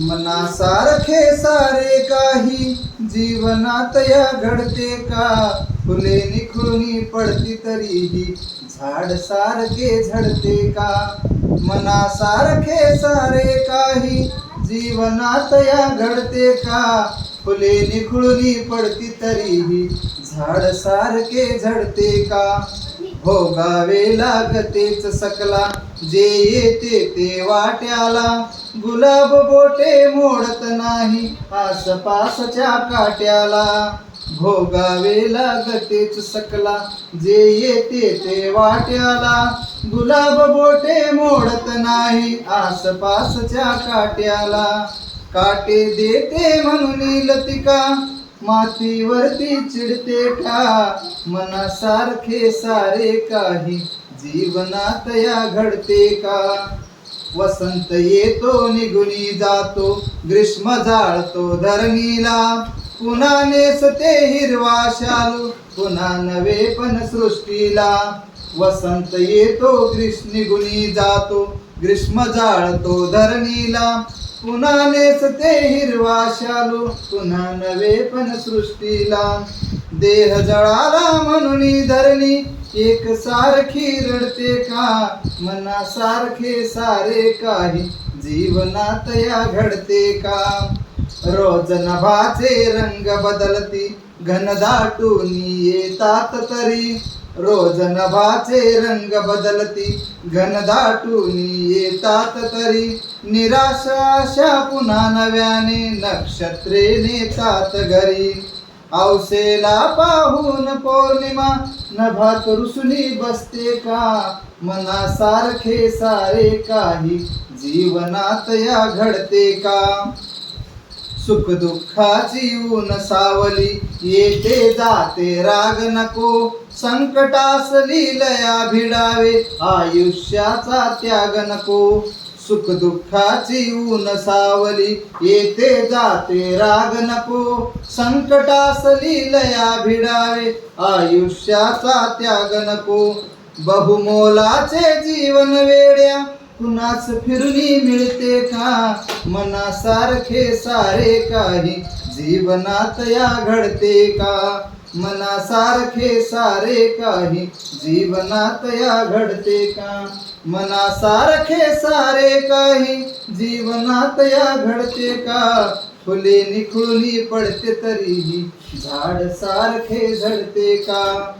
मनासारखे सारे काही जीवनात या घडते का? फुले निखळून पडती तरीही झाड सारखे झडते का? मनासारखे सारे काही जीवनात या घडते का? फुले निखळून पडती तरीही झाड सारखे झडते का? भोगावे लागतेच सकला. जे येते ते वाट्याला. गुलाब बोटे मोडत नाही. आसपासच्या काट्याला. भोगावे लागतेच सकला. जे येते ते वाट्याला. गुलाब बोटे मोडत नाही. आसपासच्या काट्याला. काटे देते म्हणून लतिका. मातीवरती चिडते का मनासारखे सारे काही. जीवनात या घडते का? वसंत येतो निघुनी जातो ग्रीष्म जाळतो धरणीला. पुन्हा नेसते हिरवा शालू पुन्हा नवे पण सृष्टीला. वसंत येतो ग्रीष्म निघुनी जातो ग्रीष्म जाळतो धरणीला. पुन्हा नेसते हिरवा शालू पुन्हा नवे पण सृष्टीला. देह जळाला म्हणून धरणी एक सारखी रडते का? मनासारखे सारे काही जीवनात या घडते का? रोज नभाचे रंग बदलती घनदाटून येतात तरी. रोज नभाचे रंग बदलती घनदाटूनी येतात तरी. निराशाशा पुन्हा नव्याने नक्षत्रे नेतात घरी. औसेला पाहून पौर्णिमा नभात रुसुनी बसते का? मनासारखे सारे काही जीवनात या घडते का? सुख दुःखाची ऊन सावली येते जाते राग नको. संकटासली लया भिडावे आयुष्याचा त्याग नको. सुख दुःखाची ऊन सावली येते जाते राग नको. संकटासली लया भिडावे आयुष्याचा त्याग नको. बहुमोलाचे जीवन वेड्या कुणाच फिरुनी मिळते का? मनासारखे सारे काही जीवनात या घडते का? मनासारखे सारे काही जीवनात या घडते का? मनासारखे सारे काही जीवनात या घडते का? फुले निखळून पडते तरीही झाड सारखे झडते का?